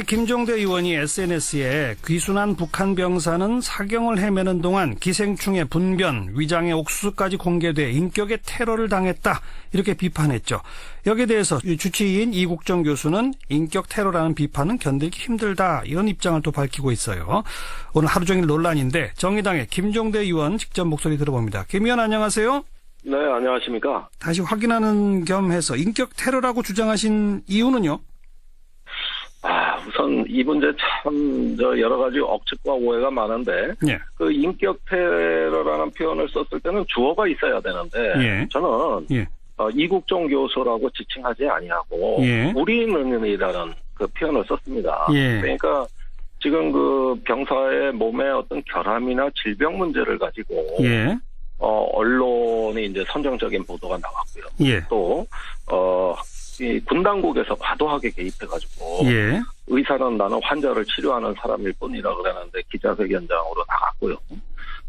김종대 의원이 SNS에 귀순한 북한 병사는 사경을 헤매는 동안 기생충의 분변, 위장의 옥수수까지 공개돼 인격의 테러를 당했다 이렇게 비판했죠. 여기에 대해서 주치의인 이국정 교수는 인격 테러라는 비판은 견디기 힘들다 이런 입장을 또 밝히고 있어요. 오늘 하루 종일 논란인데 정의당의 김종대 의원 직접 목소리 들어봅니다. 김 의원 안녕하세요. 네, 안녕하십니까. 다시 확인하는 겸 해서 인격 테러라고 주장하신 이유는요? 아, 우선 이 문제 참, 저, 여러 가지 억측과 오해가 많은데, 예. 그 인격 테러라는 표현을 썼을 때는 주어가 있어야 되는데, 예. 저는, 예. 어, 이국종 교수라고 지칭하지 아니하고, 예. 우리는이라는 그 표현을 썼습니다. 예. 그러니까, 지금 그 병사의 몸에 어떤 결함이나 질병 문제를 가지고, 예. 어, 언론이 이제 선정적인 보도가 나왔고요. 예. 또, 어, 이 군당국에서 과도하게 개입해가지고, 예. 의사는 나는 환자를 치료하는 사람일 뿐이라 그러는데 기자회견장으로 나갔고요.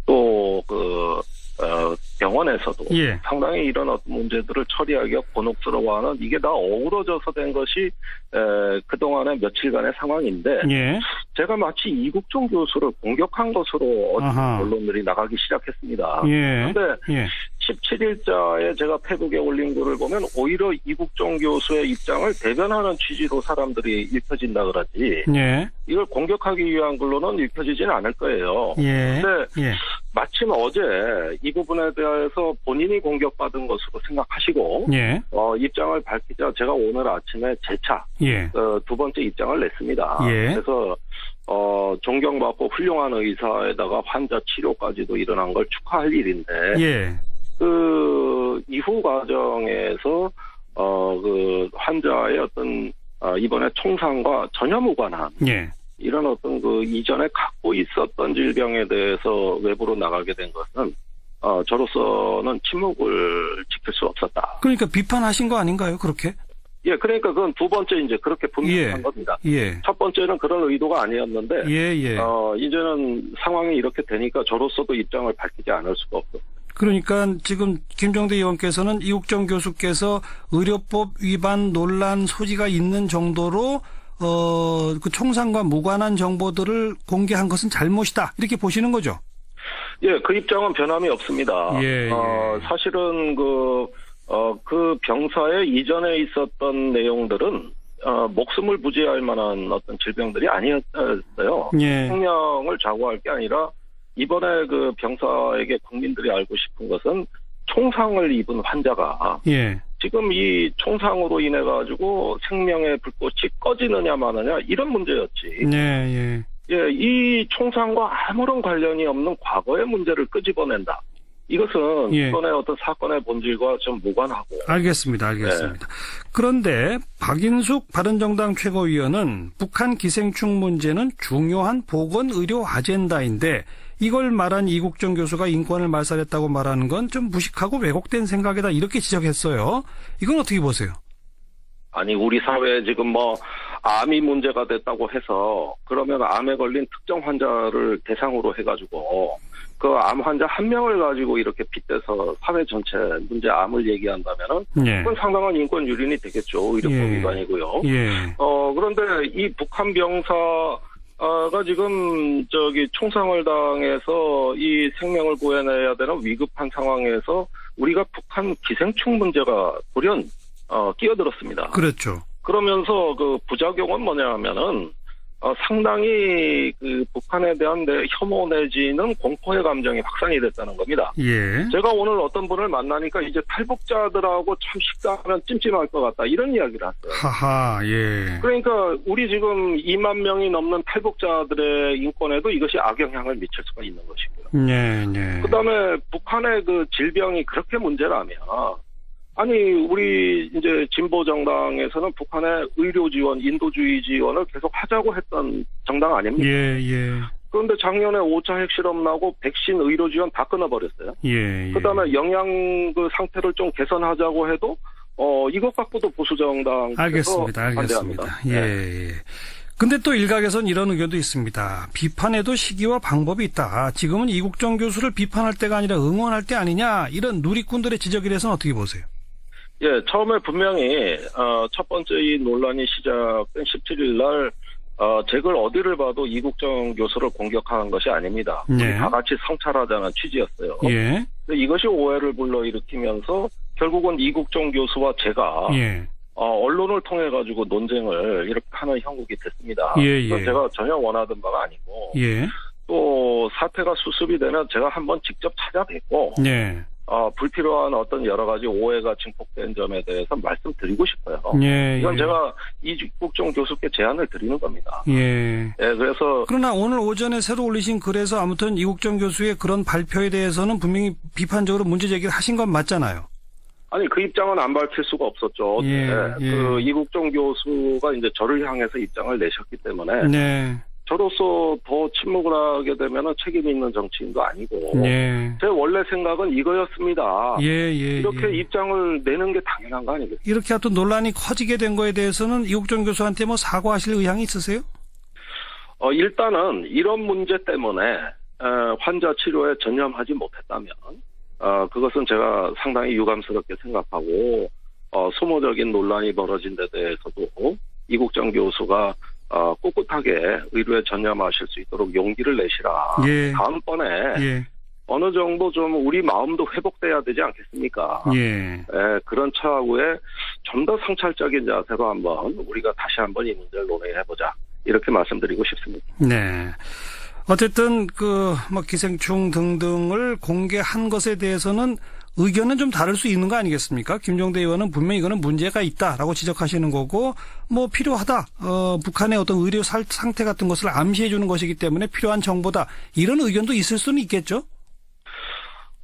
또, 그, 어, 병원에서도 예. 상당히 이런 어떤 문제들을 처리하기가 곤혹스러워하는 이게 다 어우러져서 된 것이, 에, 그동안의 며칠간의 상황인데, 예. 제가 마치 이국종 교수를 공격한 것으로 어떤 아하. 언론들이 나가기 시작했습니다. 예. 그런데 예. 17일자에 제가 페북에 올린 글을 보면 오히려 이국종 교수의 입장을 대변하는 취지로 사람들이 읽혀진다 그러지 예. 이걸 공격하기 위한 글로는 읽혀지지는 않을 거예요. 예. 근데 예. 마침 어제 이 부분에 대해서 본인이 공격받은 것으로 생각하시고 예. 어, 입장을 밝히자 제가 오늘 아침에 재차 예. 어, 두 번째 입장을 냈습니다. 예. 그래서 어, 존경받고 훌륭한 의사에다가 환자 치료까지도 일어난 걸 축하할 일인데 예. 그 이후 과정에서 어 그 환자의 어떤 어, 이번에 총상과 전혀 무관한 예. 이런 어떤 그 이전에 갖고 있었던 질병에 대해서 외부로 나가게 된 것은 어 저로서는 침묵을 지킬 수 없었다. 그러니까 비판하신 거 아닌가요? 그렇게? 예, 그러니까 그건 두 번째 이제 그렇게 분명한 예. 겁니다. 예. 첫 번째는 그런 의도가 아니었는데 예, 예. 어 이제는 상황이 이렇게 되니까 저로서도 입장을 밝히지 않을 수가 없고. 그러니까 지금 김종대 의원께서는 이국정 교수께서 의료법 위반 논란 소지가 있는 정도로 어, 그 총상과 무관한 정보들을 공개한 것은 잘못이다. 이렇게 보시는 거죠? 예, 그 입장은 변함이 없습니다. 예, 어, 예. 사실은 그, 어, 그 병사의 이전에 있었던 내용들은, 어, 목숨을 부지할 만한 어떤 질병들이 아니었어요. 예. 생명을 좌우할 게 아니라, 이번에 그 병사에게 국민들이 알고 싶은 것은 총상을 입은 환자가 예. 지금 이 총상으로 인해 가지고 생명의 불꽃이 꺼지느냐 마느냐 이런 문제였지. 예, 예. 예, 이 총상과 아무런 관련이 없는 과거의 문제를 끄집어낸다. 이것은 예. 이번에 어떤 사건의 본질과 좀 무관하고. 알겠습니다. 알겠습니다. 그런데 박인숙 바른정당 최고위원은 북한 기생충 문제는 중요한 보건 의료 아젠다인데 이걸 말한 이국정 교수가 인권을 말살했다고 말하는 건 좀 무식하고 왜곡된 생각이다 이렇게 지적했어요. 이건 어떻게 보세요? 아니, 우리 사회에 지금 뭐, 암이 문제가 됐다고 해서, 그러면 암에 걸린 특정 환자를 대상으로 해가지고, 그 암 환자 한 명을 가지고 이렇게 빗대서 사회 전체 문제 암을 얘기한다면은, 예. 그건 상당한 인권 유린이 되겠죠. 의료법 예. 위반이고요. 예. 어, 그런데 이 북한 병사 가 지금 저기 총상을 당해서 이 생명을 구해내야 되는 위급한 상황에서 우리가 북한 기생충 문제가 돌연 어, 끼어들었습니다. 그렇죠. 그러면서 그 부작용은 뭐냐 하면은 어, 상당히 그 북한에 대한 내 혐오 내지는 공포의 감정이 확산이 됐다는 겁니다. 예. 제가 오늘 어떤 분을 만나니까 이제 탈북자들하고 참 식사하면 찜찜할 것 같다 이런 이야기를 했어요. 하하, 예. 그러니까 우리 지금 2만 명이 넘는 탈북자들의 인권에도 이것이 악영향을 미칠 수가 있는 것이고요. 예, 예. 그다음에 북한의 그 질병이 그렇게 문제라면 아니 우리 이제 진보 정당에서는 북한의 의료 지원, 인도주의 지원을 계속 하자고 했던 정당 아닙니까? 예, 예. 그런데 작년에 5차 핵실험 나고 백신 의료 지원 다 끊어버렸어요. 예, 예. 그다음에 영양 그 상태를 좀 개선하자고 해도 어 이것 갖고도 보수 정당 알겠습니다. 알겠습니다. 예, 예. 근데 또 일각에선 이런 의견도 있습니다. 비판에도 시기와 방법이 있다. 지금은 이국정 교수를 비판할 때가 아니라 응원할 때 아니냐. 이런 누리꾼들의 지적에 대해서는 어떻게 보세요? 예, 처음에 분명히 어, 첫 번째 이 논란이 시작된 17일 날 어, 제글 어디를 봐도 이국정 교수를 공격하는 것이 아닙니다. 네. 다 같이 성찰하자는 취지였어요. 예. 이것이 오해를 불러일으키면서 결국은 이국정 교수와 제가 예. 어, 언론을 통해 가지고 논쟁을 이렇게 하는 형국이 됐습니다. 예, 예. 제가 전혀 원하던 바가 아니고 예. 또 사태가 수습이 되면 제가 한번 직접 찾아뵙고 예. 어, 불필요한 어떤 여러 가지 오해가 증폭된 점에 대해서 말씀드리고 싶어요. 예. 이건 예. 제가 이국정 교수께 제안을 드리는 겁니다. 예. 예, 그래서 그러나 오늘 오전에 새로 올리신 글에서 아무튼 이국정 교수의 그런 발표에 대해서는 분명히 비판적으로 문제 제기를 하신 건 맞잖아요. 아니 그 입장은 안 밝힐 수가 없었죠. 예, 네. 예. 그 이국정 교수가 이제 저를 향해서 입장을 내셨기 때문에 네. 저로서 더 침묵을 하게 되면은 책임 있는 정치인도 아니고 예. 제 원래 생각은 이거였습니다. 예, 예. 이렇게 예. 입장을 내는 게 당연한 거 아니겠어요? 이렇게 하여튼 논란이 커지게 된 거에 대해서는 이국정 교수한테 뭐 사과하실 의향이 있으세요? 어, 일단은 이런 문제 때문에 에, 환자 치료에 전념하지 못했다면 어, 그것은 제가 상당히 유감스럽게 생각하고 어, 소모적인 논란이 벌어진 데 대해서도 이국정 교수가 어, 꿋꿋하게 의료에 전념하실 수 있도록 용기를 내시라. 예. 다음번에 예. 어느 정도 좀 우리 마음도 회복돼야 되지 않겠습니까? 예. 에, 그런 차후에 좀 더 성찰적인 자세로 한번 우리가 다시 한번 이 문제를 논의해보자. 이렇게 말씀드리고 싶습니다. 네. 어쨌든 그뭐 기생충 등등을 공개한 것에 대해서는 의견은 좀 다를 수 있는 거 아니겠습니까? 김종대 의원은 분명히 이거는 문제가 있다라고 지적하시는 거고 뭐 필요하다. 어 북한의 어떤 의료 살- 상태 같은 것을 암시해 주는 것이기 때문에 필요한 정보다. 이런 의견도 있을 수는 있겠죠.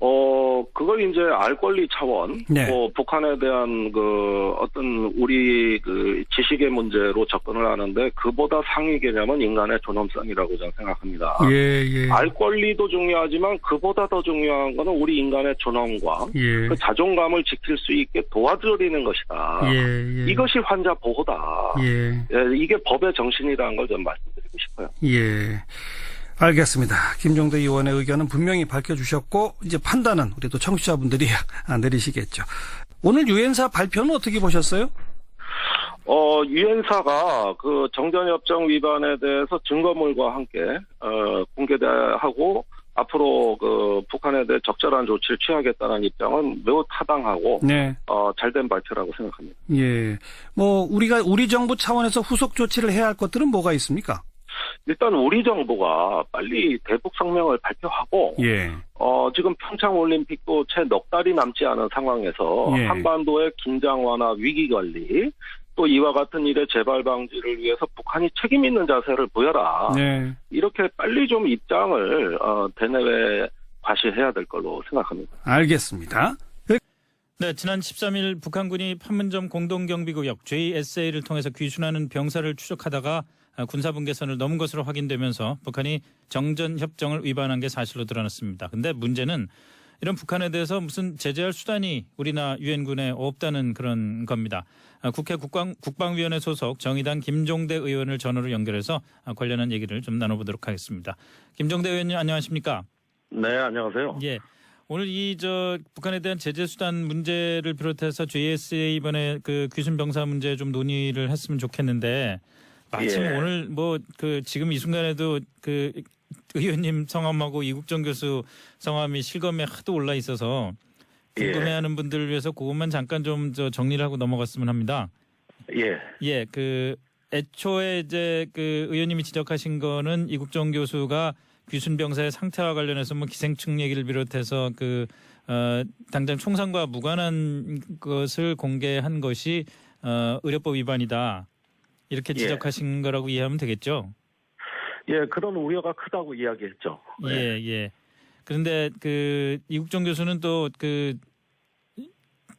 어, 그걸 이제 알 권리 차원, 네. 뭐, 북한에 대한 그, 어떤 우리 그 지식의 문제로 접근을 하는데, 그보다 상위 개념은 인간의 존엄성이라고 저는 생각합니다. 예, 예. 알 권리도 중요하지만, 그보다 더 중요한 거는 우리 인간의 존엄과 예. 그 자존감을 지킬 수 있게 도와드리는 것이다. 예, 예. 이것이 환자 보호다. 예. 예, 이게 법의 정신이라는 걸 좀 말씀드리고 싶어요. 예. 알겠습니다. 김종대 의원의 의견은 분명히 밝혀주셨고 이제 판단은 우리 또 청취자분들이 내리시겠죠. 오늘 유엔사 발표는 어떻게 보셨어요? 어, 유엔사가 그 정전협정 위반에 대해서 증거물과 함께, 어, 공개하고 앞으로 그 북한에 대해 적절한 조치를 취하겠다는 입장은 매우 타당하고, 네. 어, 잘된 발표라고 생각합니다. 예. 뭐 우리가 우리 정부 차원에서 후속 조치를 해야 할 것들은 뭐가 있습니까? 일단 우리 정부가 빨리 대북 성명을 발표하고, 예. 어, 지금 평창 올림픽도 채 넉 달이 남지 않은 상황에서 예. 한반도의 긴장 완화 위기 관리, 또 이와 같은 일의 재발 방지를 위해서 북한이 책임 있는 자세를 보여라. 네. 이렇게 빨리 좀 입장을 어, 대내외 과시해야 될 걸로 생각합니다. 알겠습니다. 네, 지난 13일 북한군이 판문점 공동경비구역 JSA를 통해서 귀순하는 병사를 추적하다가 아, 군사분계선을 넘은 것으로 확인되면서 북한이 정전협정을 위반한 게 사실로 드러났습니다. 근데 문제는 이런 북한에 대해서 무슨 제재할 수단이 우리나 유엔군에 없다는 그런 겁니다. 아, 국회 국방, 국방위원회 소속 정의당 김종대 의원을 전화로 연결해서 아, 관련한 얘기를 좀 나눠보도록 하겠습니다. 김종대 의원님 안녕하십니까? 네, 안녕하세요. 예. 오늘 이 저 북한에 대한 제재 수단 문제를 비롯해서 JSA 이번에 그 귀순 병사 문제 좀 논의를 했으면 좋겠는데 마침 예. 오늘 뭐 그 지금 이 순간에도 그 의원님 성함하고 이국정 교수 성함이 실검에 하도 올라 있어서 궁금해하는 분들을 위해서 그것만 잠깐 좀 저 정리를 하고 넘어갔으면 합니다. 예, 예, 그 애초에 이제 그 의원님이 지적하신 거는 이국정 교수가 귀순 병사의 상태와 관련해서 뭐 기생충 얘기를 비롯해서 그 어, 당장 총상과 무관한 것을 공개한 것이 어, 의료법 위반이다. 이렇게 예. 지적하신 거라고 이해하면 되겠죠. 예, 그런 우려가 크다고 이야기했죠. 예, 예. 그런데 그 이국정 교수는 또그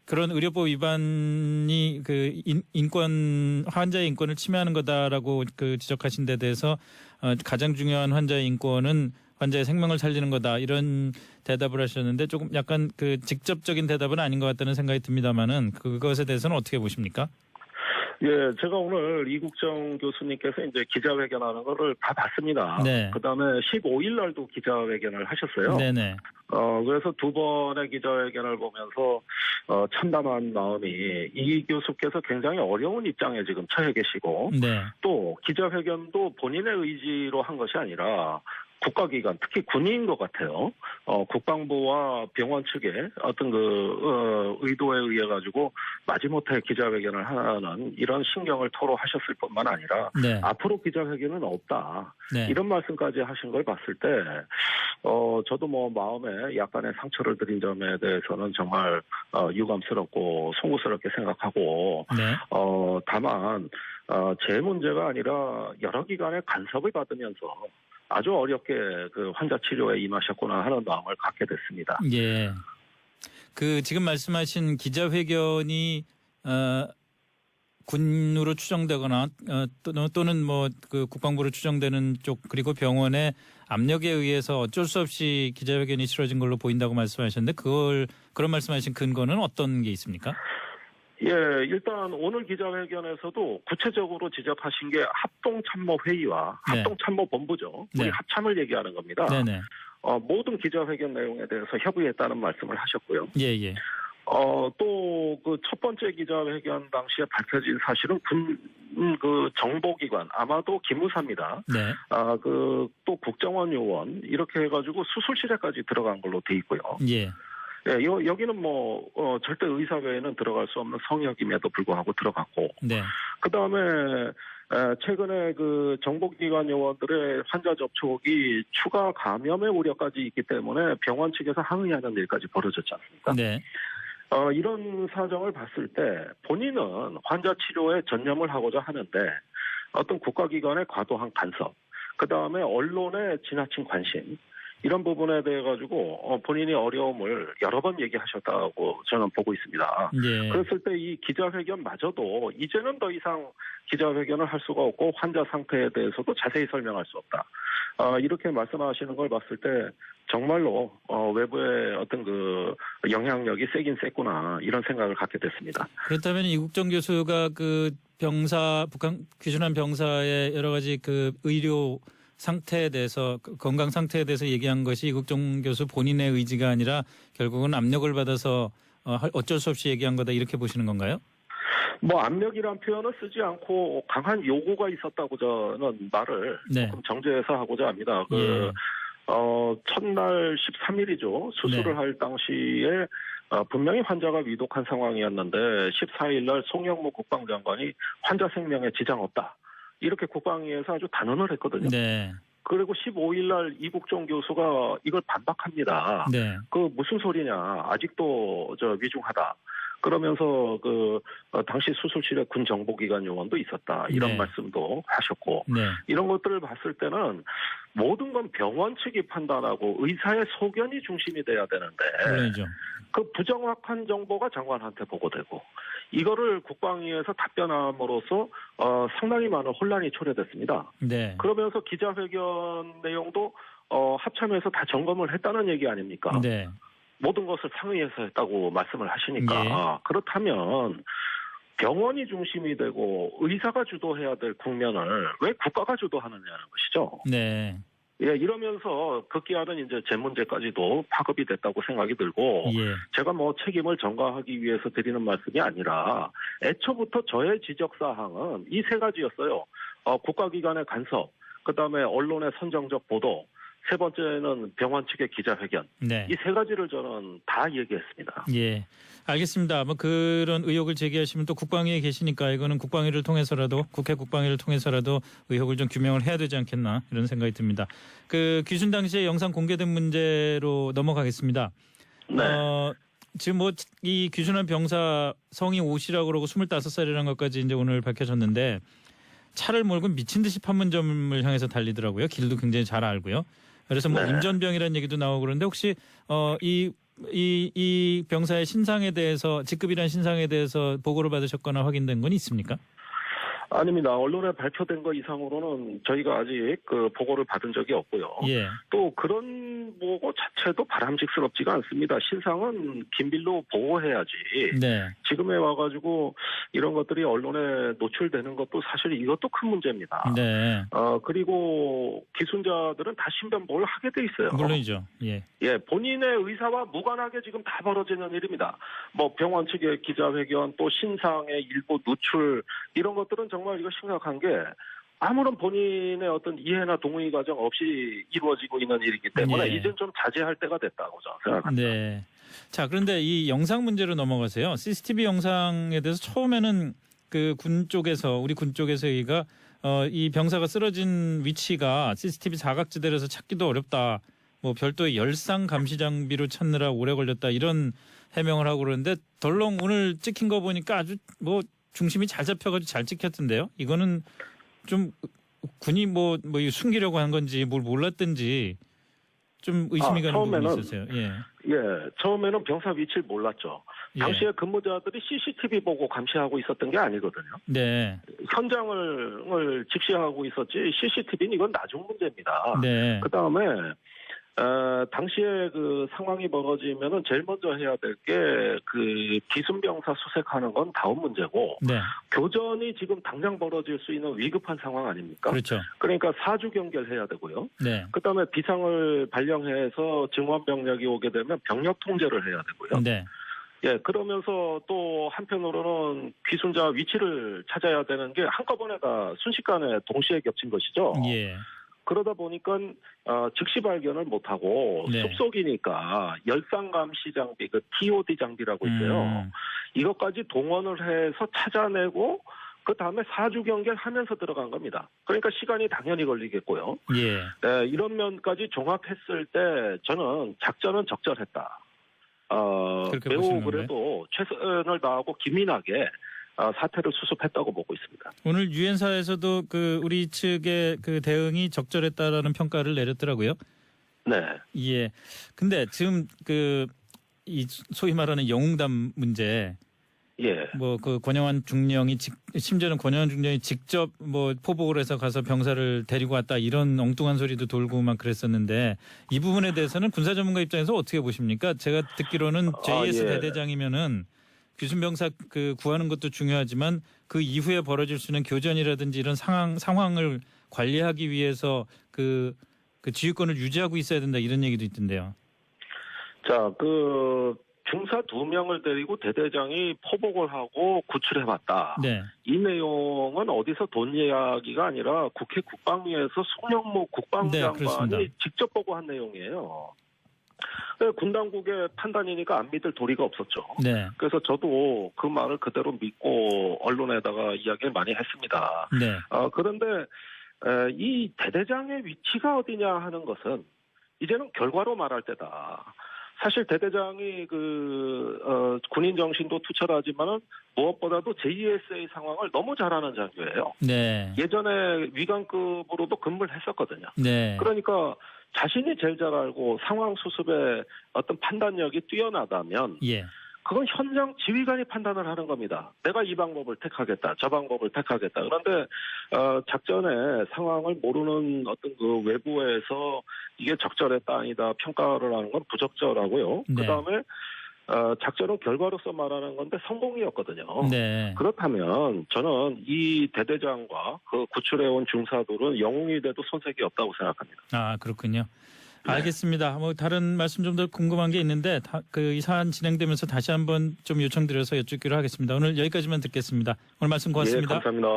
그런 의료법 위반이 그 인, 인권 환자의 인권을 침해하는 거다라고 그 지적하신 데 대해서 어, 가장 중요한 환자의 인권은 환자의 생명을 살리는 거다 이런 대답을 하셨는데 조금 약간 그 직접적인 대답은 아닌 것 같다는 생각이 듭니다만은 그것에 대해서는 어떻게 보십니까? 예, 제가 오늘 이국정 교수님께서 이제 기자회견하는 거를 다 봤습니다. 네. 그 다음에 15일 날도 기자회견을 하셨어요. 네네. 어, 그래서 두 번의 기자회견을 보면서, 어, 참담한 마음이 이 교수께서 굉장히 어려운 입장에 지금 처해 계시고, 네. 또 기자회견도 본인의 의지로 한 것이 아니라 국가기관, 특히 군인 것 같아요. 어, 국방부와 병원 측의 어떤 그, 어, 의도에 의해 가지고 마지못해 기자회견을 하는 이런 신경을 토로하셨을 뿐만 아니라 네. 앞으로 기자회견은 없다. 네. 이런 말씀까지 하신 걸 봤을 때, 어, 저도 뭐 마음에 약간의 상처를 드린 점에 대해서는 정말, 어, 유감스럽고 송구스럽게 생각하고, 네. 어, 다만, 어, 제 문제가 아니라 여러 기관의 간섭을 받으면서 아주 어렵게 그 환자 치료에 임하셨구나 하는 마음을 갖게 됐습니다. 예. 그 지금 말씀하신 기자회견이 어 군으로 추정되거나 어, 또- 또는 뭐그 국방부로 추정되는 쪽 그리고 병원의 압력에 의해서 어쩔 수 없이 기자회견이 치러진 걸로 보인다고 말씀하셨는데 그걸 그런 말씀하신 근거는 어떤 게 있습니까? 예, 일단 오늘 기자회견에서도 구체적으로 지적하신 게 합동참모회의와 네. 합동참모본부죠. 우리 네. 합참을 얘기하는 겁니다. 네네. 어, 모든 기자회견 내용에 대해서 협의했다는 말씀을 하셨고요. 예 예. 어, 또 그 첫 번째 기자회견 당시에 밝혀진 사실은 군, 음, 그 정보기관, 아마도 기무사입니다. 네. 아, 그, 또 국정원 요원, 이렇게 해가지고 수술실에까지 들어간 걸로 돼 있고요. 예. 예, 여, 여기는 뭐, 어, 절대 의사 외에는 들어갈 수 없는 성역임에도 불구하고 들어갔고, 네. 그 다음에, 최근에 그 정보기관 요원들의 환자 접촉이 추가 감염의 우려까지 있기 때문에 병원 측에서 항의하는 일까지 벌어졌지 않습니까? 네. 어, 이런 사정을 봤을 때 본인은 환자 치료에 전념을 하고자 하는데 어떤 국가기관의 과도한 간섭, 그 다음에 언론의 지나친 관심, 이런 부분에 대해 가지고 어, 본인이 어려움을 여러 번 얘기하셨다고 저는 보고 있습니다. 예. 그랬을 때 이 기자회견마저도 이제는 더 이상 기자회견을 할 수가 없고 환자 상태에 대해서도 자세히 설명할 수 없다. 어, 이렇게 말씀하시는 걸 봤을 때 정말로 어, 외부의 어떤 그 영향력이 세긴 셌구나 이런 생각을 갖게 됐습니다. 그렇다면 이국정 교수가 그 병사 북한 귀순한 병사의 여러 가지 그 의료 상태에 대해서 그 건강 상태에 대해서 얘기한 것이 이국정 교수 본인의 의지가 아니라 결국은 압력을 받아서 어, 할- 어쩔 수 없이 얘기한 거다 이렇게 보시는 건가요? 뭐 압력이란 표현을 쓰지 않고 강한 요구가 있었다고 저는 말을 네. 조금 정제해서 하고자 합니다. 그 예. 어, 첫날 13일이죠. 수술을 네. 할 당시에 어, 분명히 환자가 위독한 상황이었는데 14일 날 송영무 국방장관이 환자 생명에 지장 없다. 이렇게 국방위에서 아주 단언을 했거든요. 네. 그리고 15일 날 이국종 교수가 이걸 반박합니다. 네. 그 무슨 소리냐. 아직도 저 위중하다. 그러면서 그 어, 당시 수술실에 군 정보기관 요원도 있었다. 이런 네. 말씀도 하셨고 네. 이런 것들을 봤을 때는 모든 건 병원 측이 판단하고 의사의 소견이 중심이 돼야 되는데 물론이죠. 그 부정확한 정보가 장관한테 보고되고 이거를 국방위에서 답변함으로써 어, 상당히 많은 혼란이 초래됐습니다. 네. 그러면서 기자회견 내용도 어, 합참에서 다 점검을 했다는 얘기 아닙니까? 네. 모든 것을 상의해서 했다고 말씀을 하시니까 예. 그렇다면 병원이 중심이 되고 의사가 주도해야 될 국면을 왜 국가가 주도하느냐는 것이죠. 네. 예, 이러면서 급기야는 이제 제 문제까지도 파급이 됐다고 생각이 들고 예. 제가 뭐 책임을 전가하기 위해서 드리는 말씀이 아니라 애초부터 저의 지적 사항은 이 세 가지였어요. 어, 국가기관의 간섭, 그 다음에 언론의 선정적 보도, 세 번째는 병원 측의 기자회견. 네. 이 세 가지를 저는 다 얘기했습니다. 예. 알겠습니다. 뭐 그런 의혹을 제기하시면 또 국방위에 계시니까 이거는 국방위를 통해서라도 국회 국방위를 통해서라도 의혹을 좀 규명을 해야 되지 않겠나 이런 생각이 듭니다. 그 귀순 당시에 영상 공개된 문제로 넘어가겠습니다. 네. 어, 지금 뭐 이 귀순한 병사 성이 오시라고 그러고 25살이라는 것까지 이제 오늘 밝혀졌는데 차를 몰고 미친 듯이 판문점을 향해서 달리더라고요. 길도 굉장히 잘 알고요. 그래서 뭐 네. 임전병이라는 얘기도 나오고 그런데 혹시 어, 이 이, 이 병사의 신상에 대해서 직급이란 신상에 대해서 보고를 받으셨거나 확인된 건 있습니까? 아닙니다. 언론에 발표된 거 이상으로는 저희가 아직 그 보고를 받은 적이 없고요. 예. 또 그런 보고 자체도 바람직스럽지가 않습니다. 신상은 긴밀로 보호해야지. 네. 지금에 와가지고 이런 것들이 언론에 노출되는 것도 사실 이것도 큰 문제입니다. 네. 어 그리고 기순자들은 다 신변보호를 하게 돼 있어요. 물론이죠. 예. 예, 본인의 의사와 무관하게 지금 다 벌어지는 일입니다. 뭐 병원 측의 기자회견 또 신상의 일부 노출 이런 것들은 정말 이거 심각한 게 아무런 본인의 어떤 이해나 동의 과정 없이 이루어지고 있는 일이기 때문에 예. 이젠 좀 자제할 때가 됐다고 저는 생각합니다. 네. 자, 그런데 이 영상 문제로 넘어가세요. CCTV 영상에 대해서 처음에는 그 군 쪽에서 우리 군 쪽에서 얘기가 어, 이 병사가 쓰러진 위치가 CCTV 사각지대라서 찾기도 어렵다. 뭐 별도의 열상 감시 장비로 찾느라 오래 걸렸다. 이런 해명을 하고 그러는데 덜렁 오늘 찍힌 거 보니까 아주 뭐 중심이 잘 잡혀가지고 잘 찍혔던데요. 이거는 좀 군이 뭐, 뭐 숨기려고 한 건지 뭘 몰랐든지 좀 의심이 아, 가는 부분이 처음에는 있었어요. 예. 예, 처음에는 병사 위치를 몰랐죠. 예. 당시에 근무자들이 CCTV 보고 감시하고 있었던 게 아니거든요. 네. 현장을 을 직시하고 있었지 CCTV는 이건 나중 문제입니다. 네. 그 다음에 어, 당시에 그 상황이 벌어지면은 제일 먼저 해야 될 게 그 기순병사 수색하는 건 다음 문제고 네. 교전이 지금 당장 벌어질 수 있는 위급한 상황 아닙니까? 그렇죠. 그러니까 사주 경계해야 되고요. 네. 그다음에 비상을 발령해서 증원 병력이 오게 되면 병력 통제를 해야 되고요. 네. 예, 그러면서 또 한편으로는 귀순자 위치를 찾아야 되는 게 한꺼번에 다 순식간에 동시에 겹친 것이죠. 예. 그러다 보니까 어, 즉시 발견을 못하고 네. 숲속이니까 열상 감시 장비, 그 TOD 장비라고 있어요. 음. 이것까지 동원을 해서 찾아내고 그 다음에 사주 경계하면서 들어간 겁니다. 그러니까 시간이 당연히 걸리겠고요. 예. 네, 이런 면까지 종합했을 때 저는 작전은 적절했다. 어, 매우? 그래도 최선을 다하고 기민하게 어, 사태를 수습했다고 보고 있습니다. 오늘 유엔사에서도 그 우리 측의 그 대응이 적절했다라는 평가를 내렸더라고요. 네. 예. 근데 지금 그 이 소위 말하는 영웅담 문제 예. 뭐 그 권영환 중령이 직, 심지어는 권영환 중령이 직접 뭐 포복을 해서 가서 병사를 데리고 왔다 이런 엉뚱한 소리도 돌고 막 그랬었는데 이 부분에 대해서는 군사 전문가 입장에서 어떻게 보십니까? 제가 듣기로는 JS 예. 대대장이면은 귀순 병사 그 구하는 것도 중요하지만 그 이후에 벌어질 수 있는 교전이라든지 이런 상황 상황을 관리하기 위해서 그 그 지휘권을 유지하고 있어야 된다 이런 얘기도 있던데요. 자, 그 중사 두 명을 데리고 대대장이 포복을 하고 구출해봤다. 네. 이 내용은 어디서 돈 이야기가 아니라 국회 국방위에서 송영무 네, 국방장관이 그렇습니다. 직접 보고한 내용이에요. 그군 당국의 판단이니까 안 믿을 도리가 없었죠. 네. 그래서 저도 그 말을 그대로 믿고 언론에다가 이야기를 많이 했습니다. 네. 어, 그런데 에, 이 대대장의 위치가 어디냐 하는 것은 이제는 결과로 말할 때다. 사실 대대장이 그 어, 군인 정신도 투철하지만은 무엇보다도 JSA 상황을 너무 잘 아는 장교예요. 네. 예전에 위관급으로도 근무를 했었거든요. 네. 그러니까 자신이 제일 잘 알고 상황 수습에 어떤 판단력이 뛰어나다면 예. 그건 현장 지휘관이 판단을 하는 겁니다. 내가 이 방법을 택하겠다, 저 방법을 택하겠다. 그런데 어, 작전의 상황을 모르는 어떤 그 외부에서 이게 적절했다 아니다 평가를 하는 건 부적절하고요. 네. 그 다음에 어, 작전은 결과로서 말하는 건데 성공이었거든요. 네. 그렇다면 저는 이 대대장과 그 구출해온 중사들은 영웅이 돼도 손색이 없다고 생각합니다. 아 그렇군요. 네. 알겠습니다. 뭐 다른 말씀 좀 더 궁금한 게 있는데 그 이 사안 진행되면서 다시 한번 좀 요청드려서 여쭙기로 하겠습니다. 오늘 여기까지만 듣겠습니다. 오늘 말씀 고맙습니다. 예, 감사합니다.